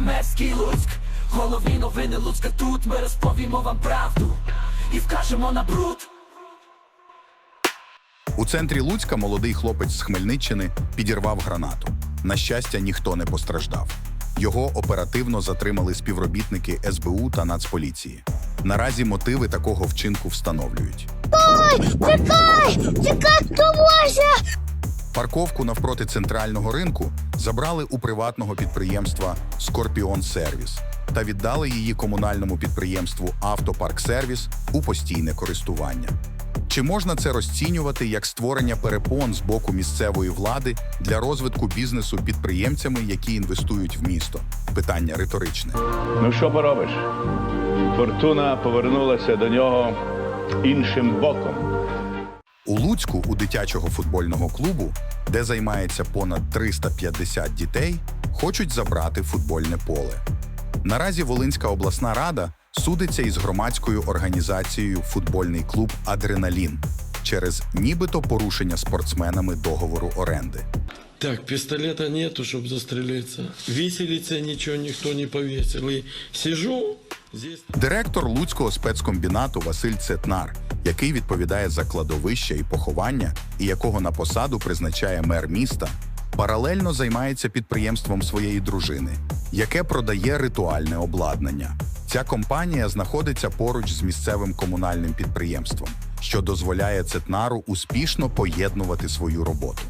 Мерський Луцьк, головні новини Луцька тут ми розповімо вам правду і вкажемо на бруд. У центрі Луцька молодий хлопець з Хмельниччини підірвав гранату. На щастя, ніхто не постраждав. Його оперативно затримали співробітники СБУ та Нацполіції. Наразі мотиви такого вчинку встановлюють. Тікай! Тікай, хто може! Парковку навпроти центрального ринку забрали у приватного підприємства Скорпіон Сервіс та віддали її комунальному підприємству Автопарк Сервіс у постійне користування. Чи можна це розцінювати як створення перепон з боку місцевої влади для розвитку бізнесу підприємцями, які інвестують в місто? Питання риторичне. Ну що поробиш? Фортуна повернулася до нього іншим боком. У Луцьку у дитячого футбольного клубу, де займається понад 350 дітей, хочуть забрати футбольне поле. Наразі Волинська обласна рада судиться із громадською організацією Футбольний клуб Адреналін через нібито порушення спортсменами договору оренди. Так, пистолета нету, чтобы застрелиться. Виселица ничего никто не повесил. И сижу здесь. Директор Луцького спецкомбінату Василь Цетнар, який відповідає за кладовище і поховання, і якого на посаду призначає мер міста, паралельно займається підприємством своєї дружини, яке продає ритуальне обладнання. Ця компанія знаходиться поруч з місцевим комунальним підприємством, що дозволяє Цетнару успішно поєднувати свою роботу.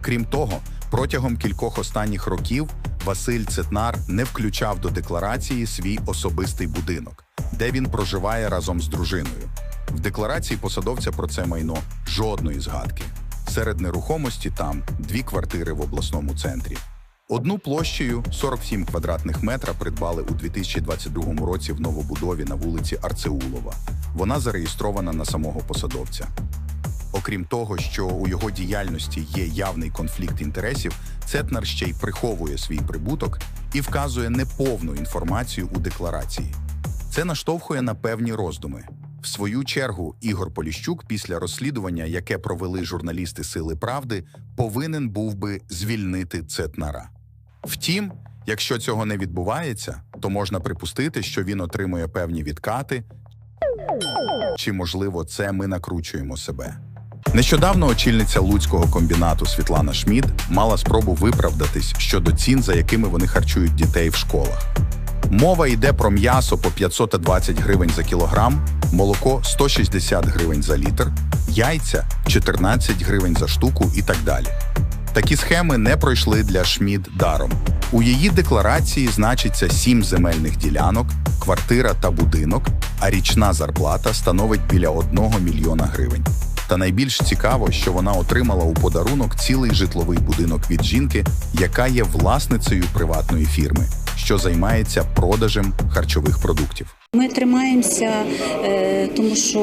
Крім того, протягом кількох останніх років Василь Цетнар не включав до декларації свій особистий будинок, де він проживає разом з дружиною. В декларації посадовця про це майно жодної згадки. Серед нерухомості там дві квартири в обласному центрі. Одну площею 47 квадратних метра придбали у 2022 році в новобудові на вулиці Арцеулова. Вона зареєстрована на самого посадовця. Окрім того, що у його діяльності є явний конфлікт інтересів, Цетнар ще й приховує свій прибуток і вказує неповну інформацію у декларації. Це наштовхує на певні роздуми. В свою чергу, Ігор Поліщук, після розслідування, яке провели журналісти Сили Правди, повинен був би звільнити Цетнара. Втім, якщо цього не відбувається, то можна припустити, що він отримує певні відкати, чи можливо це ми накручуємо себе. Нещодавно очільниця луцького комбінату Світлана Шмід мала спробу виправдатись щодо цін, за якими вони харчують дітей в школах. Мова йде про м'ясо по 520 гривень за кілограм, молоко 160 гривень за літр, яйця 14 гривень за штуку і так далі. Такі схеми не пройшли для Шмід даром. У її декларації значиться сім земельних ділянок, квартира та будинок, а річна зарплата становить біля 1 мільйона гривень. Та найбільш цікаво, що вона отримала у подарунок цілий житловий будинок від жінки, яка є власницею приватної фірми, що займається продажем харчових продуктів. Ми тримаємося, е, тому що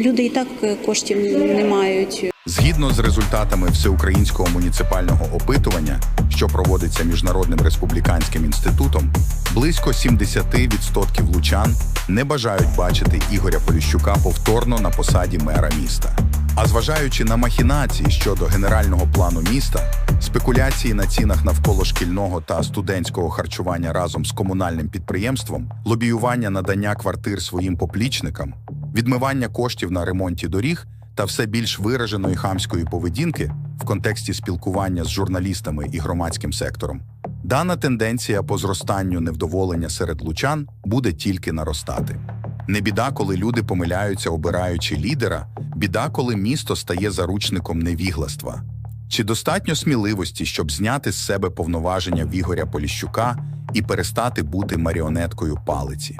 люди і так коштів не мають. Згідно з результатами всеукраїнського муніципального опитування, що проводиться міжнародним республіканським інститутом, близько 70% лучан не бажають бачити Ігоря Поліщука повторно на посаді мера міста. А зважаючи на махінації щодо генерального плану міста, спекуляції на цінах навколо шкільного та студентського харчування разом з комунальним підприємством, лобіювання надання квартир своїм поплічникам, відмивання коштів на ремонті доріг та все більш вираженої хамської поведінки в контексті спілкування з журналістами і громадським сектором, дана тенденція по зростанню невдоволення серед лучан буде тільки наростати. Не біда, коли люди помиляються, обираючи лідера, біда, коли місто стає заручником невігластва. Чи достатньо сміливості, щоб зняти з себе повноваження Вігоря Поліщука і перестати бути маріонеткою палиці?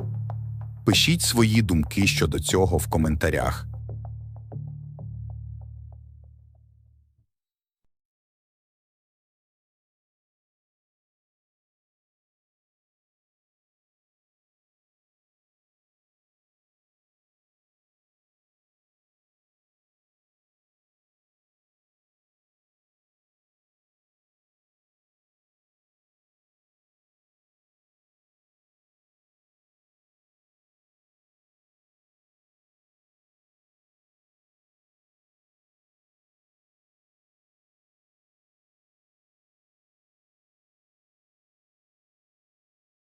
Пишіть свої думки щодо цього в коментарях.